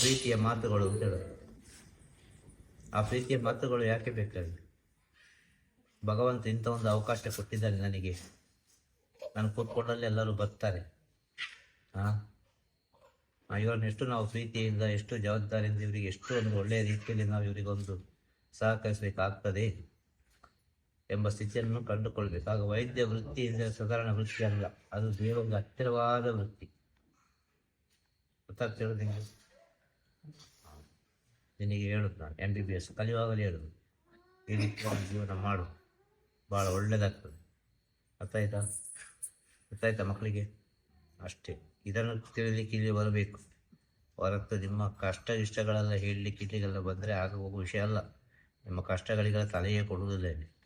ಪ್ರೀತಿಯ ಮಾತುಗಳು ಹೇಳೋದು. ಆ ಪ್ರೀತಿಯ ಮಾತುಗಳು ಯಾಕೆ ಬೇಕಾಗಿ ಭಗವಂತ ಇಂಥ ಒಂದು ಅವಕಾಶ ಕೊಟ್ಟಿದ್ದಾನೆ ನನಗೆ. ನಾನು ಕೂತ್ಕೊಂಡಲ್ಲಿ ಎಲ್ಲರೂ ಬರ್ತಾರೆ. ಹಾಂ ಇವರನ್ನ ಎಷ್ಟು ನಾವು ಪ್ರೀತಿಯಿಂದ, ಎಷ್ಟು ಜವಾಬ್ದಾರಿಯಿಂದ ಇವರಿಗೆ ಎಷ್ಟು ಒಂದು ಒಳ್ಳೆಯ ರೀತಿಯಲ್ಲಿ ನಾವು ಇವರಿಗೊಂದು ಸಹಕರಿಸಬೇಕಾಗ್ತದೆ ಎಂಬ ಸ್ಥಿತಿಯನ್ನು ಕಂಡುಕೊಳ್ಬೇಕು. ಆಗ ವೈದ್ಯ ವೃತ್ತಿ ಅಂದರೆ ಸಾಧಾರಣ ವೃತ್ತಿ ಅಲ್ಲ ಅದು ದೇವರಿಗೆ ಹತ್ತಿರವಾದ ವೃತ್ತಿ. ಗೊತ್ತಾಗ್ತಿರೋದು ನಿಮಗೆ? ನಿನಗೆ ಹೇಳುದು ನಾನು ಎಂ ಬಿ ಬಿ ಎಸ್ ಕಲಿಯುವಾಗಲೇ ಹೇಳುದು. ಈ ರೀತಿ ಒಂದು ಜೀವನ ಮಾಡು. ಭಾಳ ಒಳ್ಳೆಯದಾಗ್ತದೆ ಗೊತ್ತಾಯ್ತಾ? ಗೊತ್ತಾಯ್ತಾ ಮಕ್ಕಳಿಗೆ? ಅಷ್ಟೇ. ಇದನ್ನು ತಿಳಿಲಿಕ್ಕೆ ಇಲ್ಲಿ ಬರಬೇಕು. ಹೊರತು ನಿಮ್ಮ ಕಷ್ಟ ಇಷ್ಟಗಳೆಲ್ಲ ಹೇಳಲಿಕ್ಕೆ ಇಲ್ಲಿಗೆಲ್ಲ ಬಂದರೆ ಆಗ ಹೋಗೋ ವಿಷಯ ಅಲ್ಲ. ನಿಮ್ಮ ಕಷ್ಟಗಳಿಗೆಲ್ಲ ತಲೆಯೇ ಕೊಡುವುದಿಲ್ಲ ಇಲ್ಲಿ.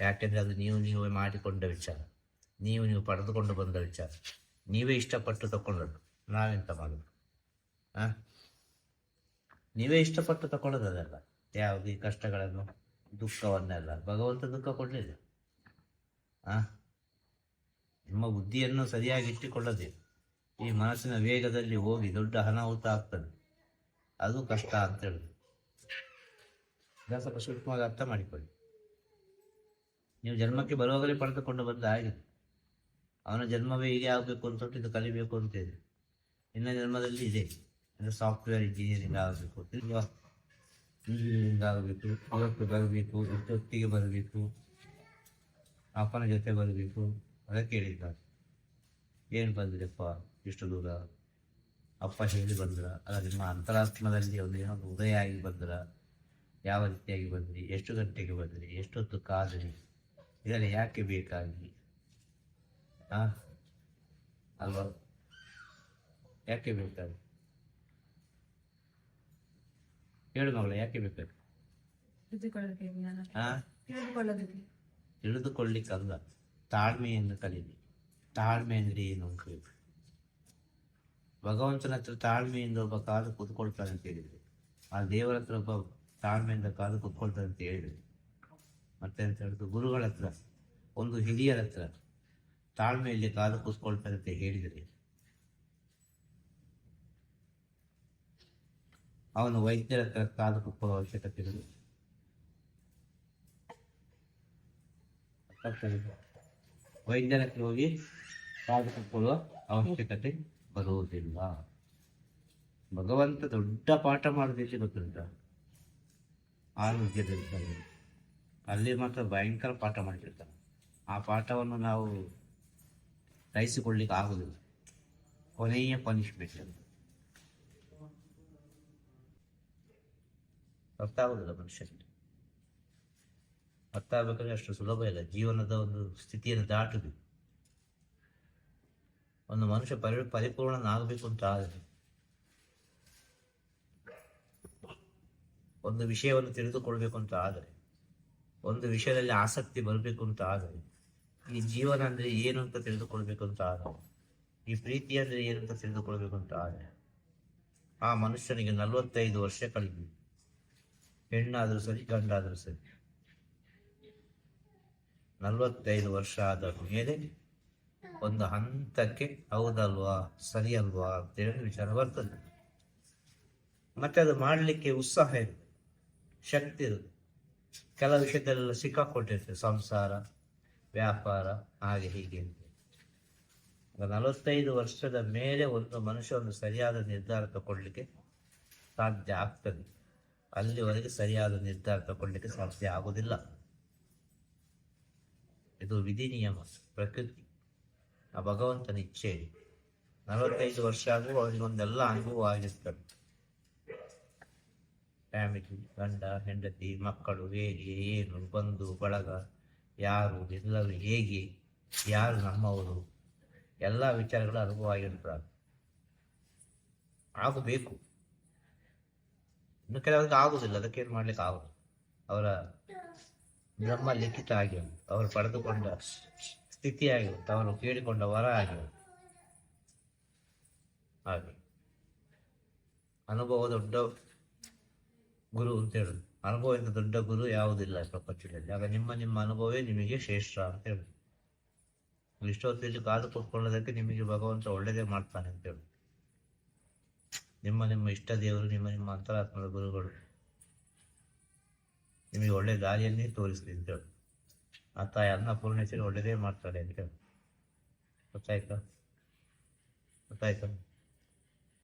ಯಾಕೆಂದರೆ ಅದು ನೀವು ನೀವೇ ಮಾಡಿಕೊಂಡ ವಿಚಾರ. ನೀವು ನೀವು ಪಡೆದುಕೊಂಡು ಬಂದ ವಿಚಾರ. ನೀವೇ ಇಷ್ಟಪಟ್ಟು ತಗೊಂಡದ್ದು ನಾವೆಂತ ಮಾಡೋದು? ಹಾಂ ನೀವೇ ಇಷ್ಟಪಟ್ಟು ತಗೊಳ್ಳೋದಲ್ಲ ಯಾವುದು ಈ ಕಷ್ಟಗಳನ್ನು, ದುಃಖವನ್ನೆಲ್ಲ. ಭಗವಂತ ದುಃಖ ಕೊಡಲಿಲ್ಲ. ಆ? ನಿಮ್ಮ ಬುದ್ಧಿಯನ್ನು ಸರಿಯಾಗಿ ಇಟ್ಟುಕೊಳ್ಳದೆ ಈ ಮನಸ್ಸಿನ ವೇಗದಲ್ಲಿ ಹೋಗಿ ದೊಡ್ಡ ಅನಾಹುತ ಆಗ್ತದೆ ಅದು ಕಷ್ಟ ಅಂತ ಹೇಳುದು ಸ್ವಲ್ಪ ಸೂಕ್ಷ್ಮವಾಗಿ ಅರ್ಥ ಮಾಡಿಕೊಳ್ಳಿ. ನೀವು ಜನ್ಮಕ್ಕೆ ಬರುವಾಗಲೇ ಪಡೆದುಕೊಂಡು ಬಂದ ಹಾಗೆ. ಅವನ ಜನ್ಮವೇ ಹೀಗೆ ಆಗಬೇಕು ಅಂತ ಇದು ಕಲಿಬೇಕು ಅಂತ ಇದೆ. ಇನ್ನ ಜನ್ಮದಲ್ಲಿ ಇದೆ. ಸಾಫ್ಟ್ವೇರ್ ಇಂಜಿನಿಯರಿಂಗ್ ಆಗಬೇಕು. ಇಲ್ವಾ ಇಂಜಿನಿಯರಿಂಗ್ ಆಗಬೇಕು ಇವತ್ತು ಬರಬೇಕು ಇಷ್ಟೊತ್ತಿಗೆ ಬರಬೇಕು ಅಪ್ಪನ ಜೊತೆ ಬರಬೇಕು ಅದಕ್ಕೆ ಹೇಳಿದ್ದಾರೆ ಏನು ಬಂದ್ರಪ್ಪ ಇಷ್ಟು ದೂರ? ಅಪ್ಪ ಹೇಳಿ ಬಂದ್ರ, ಅಲ್ಲ ನಿಮ್ಮ ಅಂತರಾತ್ಮದಲ್ಲಿ ಒಂದು ಏನೋ ಉದಯ ಆಗಿ ಬಂದ್ರ, ಯಾವ ರೀತಿಯಾಗಿ ಬಂದ್ರಿ, ಎಷ್ಟು ಗಂಟೆಗೆ ಬಂದ್ರಿ, ಎಷ್ಟೊತ್ತು ಕಾದ್ರಿ, ಇದೆಲ್ಲ ಯಾಕೆ ಬೇಕಾಗಿ? ಹಾಂ ಅಲ್ವಾ? ಯಾಕೆ ಬೇಕಾಗಿ? ಹೇಳು ಮಗಳ ಯಾಕೆ ಆ? ತಿಳಿದುಕೊಳ್ಳೋದಕ್ಕೆ. ತಿಳಿದುಕೊಳ್ಳಿಕ್ಕಲ್ಲ ತಾಳ್ಮೆಯನ್ನು ಕಲೀಲಿ. ತಾಳ್ಮೆ ಅಂದ್ರೆ ಏನು ಅಂತ ಹೇಳಿ. ಭಗವಂತನ ಹತ್ರ ತಾಳ್ಮೆಯಿಂದ ಒಬ್ಬ ಕಾದು ಕೂತ್ಕೊಳ್ತಾನೆ ಅಂತ ಹೇಳಿದ್ರು. ಆ ದೇವರ ಹತ್ರ ಒಬ್ಬ ತಾಳ್ಮೆಯಿಂದ ಕಾದು ಕೂತ್ಕೊಳ್ತಾನೆ ಅಂತ ಹೇಳಿದ್ರು. ಮತ್ತೆ ಅಂತ ಹೇಳಿದ್ರು ಗುರುಗಳ ಹತ್ರ ಒಂದು ಹಿರಿಯರ ಹತ್ರ ತಾಳ್ಮೆಯಲ್ಲಿ ಕಾದು ಕೂತ್ಕೊಳ್ತಾನೆ ಅಂತ ಹೇಳಿದರೆ. ಅವನು ವೈದ್ಯರ ಹತ್ರ ಕಾದು ಕುಪ್ಪುವ ಅವಶ್ಯಕತೆ? ವೈದ್ಯರ ಹತ್ರ ಹೋಗಿ ಕಾದು ಕುಪ್ಪುವ ಅವಶ್ಯಕತೆ ಬರುವುದಿಲ್ಲ. ಭಗವಂತ ದೊಡ್ಡ ಪಾಠ ಮಾಡೋದಕ್ಕೆ ಗೊತ್ತುಂಟ? ಆರೋಗ್ಯದಲ್ಲಿ ಅಲ್ಲಿ ಮಾತ್ರ ಭಯಂಕರ ಪಾಠ ಮಾಡಿರ್ತಾನೆ ಆ ಪಾಠವನ್ನು ನಾವು ಸಹಿಸಿಕೊಳ್ಳಿಕ್ಕೆ ಆಗುದಿಲ್ಲ ಕೊನೆಯ ಪನಿಷ್ಮೆಂಟ್ ಅರ್ಥ ಆಗೋದಿಲ್ಲ ಮನುಷ್ಯನಿಗೆ. ಅರ್ಥ ಆಗ್ಬೇಕಾದ್ರೆ ಅಷ್ಟು ಸುಲಭ ಇಲ್ಲ. ಜೀವನದ ಒಂದು ಸ್ಥಿತಿಯನ್ನು ದಾಟುದು. ಒಂದು ಮನುಷ್ಯ ಪರಿ, ಪರಿಪೂರ್ಣನಾಗಬೇಕು ಅಂತ ಆದರೆ ಒಂದು ವಿಷಯವನ್ನು ತಿಳಿದುಕೊಳ್ಬೇಕು ಅಂತ ಆದರೆ, ಒಂದು ವಿಷಯದಲ್ಲಿ ಆಸಕ್ತಿ ಬರಬೇಕು ಅಂತ ಆದರೆ, ಈ ಜೀವನ ಅಂದರೆ ಏನು ಅಂತ ತಿಳಿದುಕೊಳ್ಬೇಕು ಅಂತ ಆದರೆ, ಈ ಪ್ರೀತಿ ಅಂದ್ರೆ ಏನು ಅಂತ ತಿಳಿದುಕೊಳ್ಬೇಕು ಅಂತ ಆದರೆ, ಆ ಮನುಷ್ಯನಿಗೆ ನಲವತ್ತೈದು ವರ್ಷ ಕಳೆದು. ಹೆಣ್ಣಾದರೂ ಸರಿ, ಗಂಡಾದರೂ ಸರಿ. ನಲವತ್ತೈದು ವರ್ಷ ಆದ ಮೇಲೆ ಒಂದು ಹಂತಕ್ಕೆ ಹೌದಲ್ವಾ ಸರಿ ಅಲ್ವಾ ಅಂತೇಳಿ ವಿಚಾರ ಬರ್ತದೆ. ಮತ್ತೆ ಅದು ಮಾಡಲಿಕ್ಕೆ ಉತ್ಸಾಹ ಇರುತ್ತೆ, ಶಕ್ತಿ ಇರುತ್ತೆ. ಕೆಲವು ವಿಷಯದಲ್ಲೆಲ್ಲ ಸಿಕ್ಕಾಕೊಟ್ಟಿರ್ತೇವೆ ಸಂಸಾರ, ವ್ಯಾಪಾರ, ಹಾಗೆ ಹೀಗೆ ನಲವತ್ತೈದು ವರ್ಷದ ಮೇಲೆ ಒಂದು ಮನುಷ್ಯ ಒಂದು ಸರಿಯಾದ ನಿರ್ಧಾರ ತಗೊಳ್ಳಿಕ್ಕೆ ಸಾಧ್ಯ ಆಗ್ತದೆ. ಅಲ್ಲಿವರೆಗೆ ಸರಿಯಾದ ನಿರ್ಧಾರ ತಗೊಳ್ಳಿಕ್ಕೆ ಸಾಧ್ಯ ಆಗುವುದಿಲ್ಲ. ಇದು ವಿಧಿ ನಿಯಮ, ಪ್ರಕೃತಿ. ಆ ಭಗವಂತನ ಇಚ್ಛೆ ನಲವತ್ತೈದು ವರ್ಷ ಆದರೂ ಅವರಿಗೊಂದೆಲ್ಲ ಅನುಭವ ಆಗಿರ್ತದೆ. ಫ್ಯಾಮಿಲಿ, ಗಂಡ, ಹೆಂಡತಿ, ಮಕ್ಕಳು, ಹೇಗೆ, ಏನು, ಬಂಧು, ಬಳಗ, ಯಾರು, ಎಲ್ಲರೂ ಹೇಗೆ, ಯಾರು ನಮ್ಮವರು, ಎಲ್ಲ ವಿಚಾರಗಳು ಅನುಭವ ಆಗಿರ್ತಾರೆ ಆಗಬೇಕು. ಇನ್ನು ಕೆಲವರಿಗೆ ಆಗುದಿಲ್ಲ ಅದಕ್ಕೇನು ಮಾಡ್ಲಿಕ್ಕೆ ಆಗುದು? ಅವರ ಬ್ರಹ್ಮ ಲಿಖಿತ ಆಗಿ ಅವರು ಪಡೆದುಕೊಂಡ ಸ್ಥಿತಿ ಆಗಿರುತ್ತೆ ಅವರು ಕೇಳಿಕೊಂಡ ವರ ಆಗಿರುತ್ತೆ ಹಾಗೆ. ಅನುಭವ ದೊಡ್ಡ ಗುರು ಅಂತ ಹೇಳುದು. ಅನುಭವದಿಂದ ದೊಡ್ಡ ಗುರು ಯಾವುದಿಲ್ಲ ಪ್ರಪಂಚದಲ್ಲಿ. ಆಗ ನಿಮ್ಮ ನಿಮ್ಮ ಅನುಭವವೇ ನಿಮಗೆ ಶ್ರೇಷ್ಠ ಅಂತ ಹೇಳುದು. ಇಷ್ಟೊತ್ತಿಲ್ಲಿ ಕಾದು ಕೂತ್ಕೊಳ್ಳೋದಕ್ಕೆ ನಿಮಗೆ ಭಗವಂತ ಒಳ್ಳೇದೇ ಮಾಡ್ತಾನೆ ಅಂತ ಹೇಳುದು. ನಿಮ್ಮ ನಿಮ್ಮ ಇಷ್ಟ ದೇವರು, ನಿಮ್ಮ ನಿಮ್ಮ ಅಂತರಾತ್ಮದ ಗುರುಗಳು. ನಿಮಗೆ ಒಳ್ಳೆ ದಾರಿಯನ್ನೇ ತೋರಿಸಲಿ ಅಂತ ಹೇಳಿ. ಆ ತಾಯಿ ಅನ್ನಪೂರ್ಣೇಶ್ವರಿ ಒಳ್ಳೆಯದೇ ಮಾಡ್ತಾರೆ ಅಂತ ಹೇಳಿ. ಗೊತ್ತಾಯ್ತಾ? ಗೊತ್ತಾಯ್ತಾ?